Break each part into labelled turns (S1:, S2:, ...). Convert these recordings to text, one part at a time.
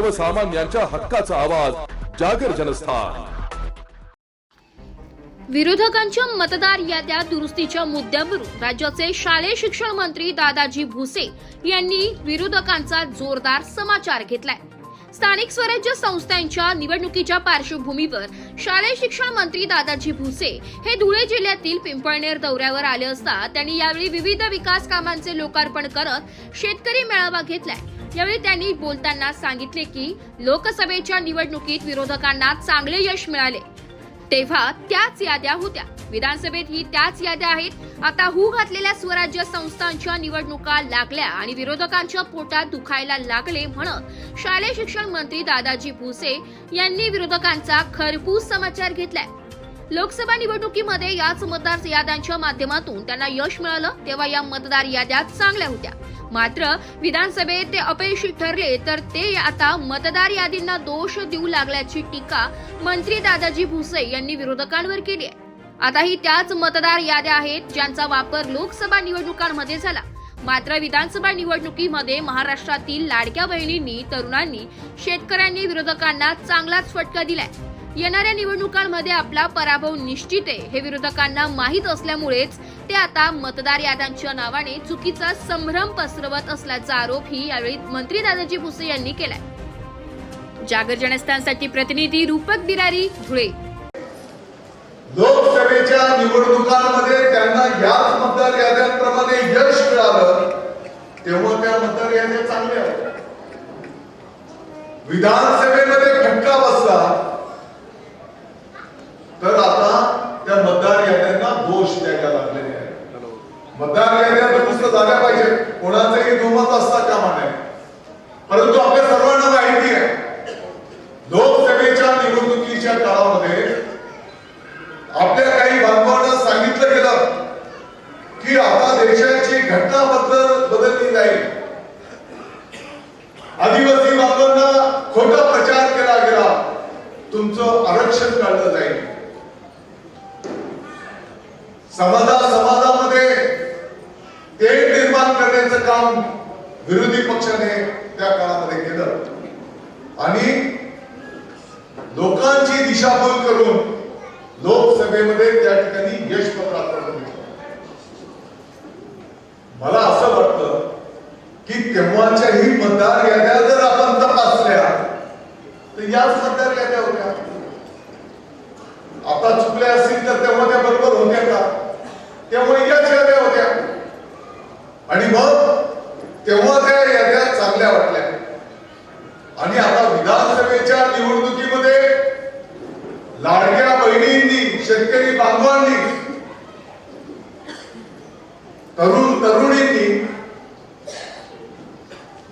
S1: सर्वसामान्यांच्या हक्काचा आवाज जागर जनस्थान.
S2: विरोधकांच्या मतदार याद्या दुरुस्तीच्या मुद्द्यावरून राज्याचे शालेय शिक्षण मंत्री दादाजी भुसे यांनी विरोधकांचा जोरदार समाचार घेतलाय. स्थानिक स्वराज्य संस्थांच्या निवडणुकीच्या पार्श्वभूमीवर शालेय शिक्षण मंत्री दादाजी भुसे हे धुळे जिल्ह्यातील पिंपळनेर दौऱ्यावर आले असता त्यांनी यावेळी विविध विकास कामांचे लोकार्पण करत शेतकरी मेळावा घेतलाय. यावेळी त्यांनी बोलताना सांगितले की लोकसभेच्या निवडणुकीत विरोधकांना चांगले यश मिळाले. तेव्हा त्याच याद्या होत्या. विधानसभेत ही त्याच याद्या आहेत. आता हू घातलेल्या स्वराज्य संस्थांच्या निवडणुका लागल्या आणि विरोधकांच्या पोटात दुखायला लागले म्हणत शालेय शिक्षण मंत्री दादाजी भुसे यांनी विरोधकांचा खरपूस समाचार घेतलाय. लोकसभा निवडणुकीमध्ये याच मतदार याद्यांच्या माध्यमातून त्यांना यश मिळालं तेव्हा या मतदार याद्या चांगल्या होत्या. मात्र विधानसभेत ते अपयशी ठरले तर ते आता मतदार यादींना दोष देऊ लागल्याची टीका मंत्री दादाजी भुसे यांनी विरोधकांवर केली आहे. आता ही त्याच मतदार याद्या आहेत ज्यांचा वापर लोकसभा निवडणुकांमध्ये झाला. मात्र विधानसभा निवडणुकीमध्ये महाराष्ट्रातील लाडक्या बहिणींनी तरुणांनी शेतकऱ्यांनी विरोधकांना चांगलाच फटका दिलाय. येणाऱ्या निवडणुकांमध्ये आपला पराभव निश्चित आहे. हे विरोधकांना माहीत असल्यामुळेच ते आता मतदार याद्यांच्या नावाने चुकीचा संभ्रम पसरवत असल्याचा आरोपही यावेळी मंत्री दादाजी भुसे यांनी केलाय. जागर जनस्थानसाठी प्रतिनिधी रूपक बिरारी धुळे.
S3: लोकसभेच्या निवडणुकांमध्ये त्यांना याच मतदार याद्यांप्रमाणे यश मिळालं तेव्हा त्या मतदार याद्या चांगल्या विधानसभेमध्ये खटका बसला तर आता त्या मतदार याद्यांना दोष द्यायला लागलेले आहेत मतदान केंद्रात नुसतं झाल्या पाहिजे. कोणाचंही दुमत असता कामा नये परंतु आपल्या सर्वांना माहिती आहे लोकसभेच्या निवडणुकीच्या काळामध्ये आपल्या काही बांधवांना सांगितलं गेलं की आता देशाची घटना बदल बदलली जाईल. आदिवासी बांधवांना खोटा प्रचार केला गेला. तुमचं आरक्षण काढलं जाईल. समाजा समाजा करण्याचं काम विरोधी पक्षाने त्या काळामध्ये केलं. आणि लोकांची दिशाभूल करून लोकसभेमध्ये त्या ठिकाणी यश पत्र मला असं वाटतं की तेव्हाच्याही मतदार याद्या जर आपण तपासल्या तर याच मतदार याद्या होत्या आता चुकल्या असतील तर तेव्हा त्या बरोबर होत्या का तेव्हा याच याद्या होत्या आणि मग तेव्हा त्या याद्या चांगल्या वाटल्या आणि आता विधानसभेच्या निवडणुकीमध्ये लाडक्या बहिणींनी शेतकरी बांधवांनी तरुण तरुणींनी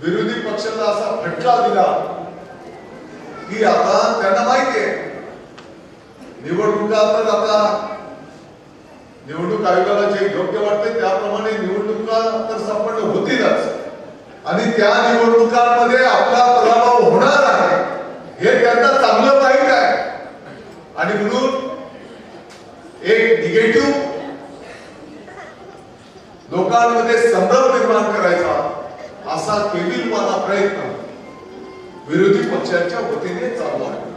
S3: विरोधी पक्षाला असा फटका दिला की आता त्यांना माहिती आहे. निवडणुका तर आता निवडणूक आयोगाला जे योग्य वाटते त्याप्रमाणे निवडणुका तर संपन्न होतीलच. आणि त्या निवडणुकांमध्ये आपला पराभव होणार आहे हे त्यांना चांगलं आणि म्हणून एक निगेटिव्ह लोकांमध्ये संभ्रम निर्माण करायचा असा केविलवाना प्रयत्न विरोधी पक्षाच्या वतीने चालू आहे.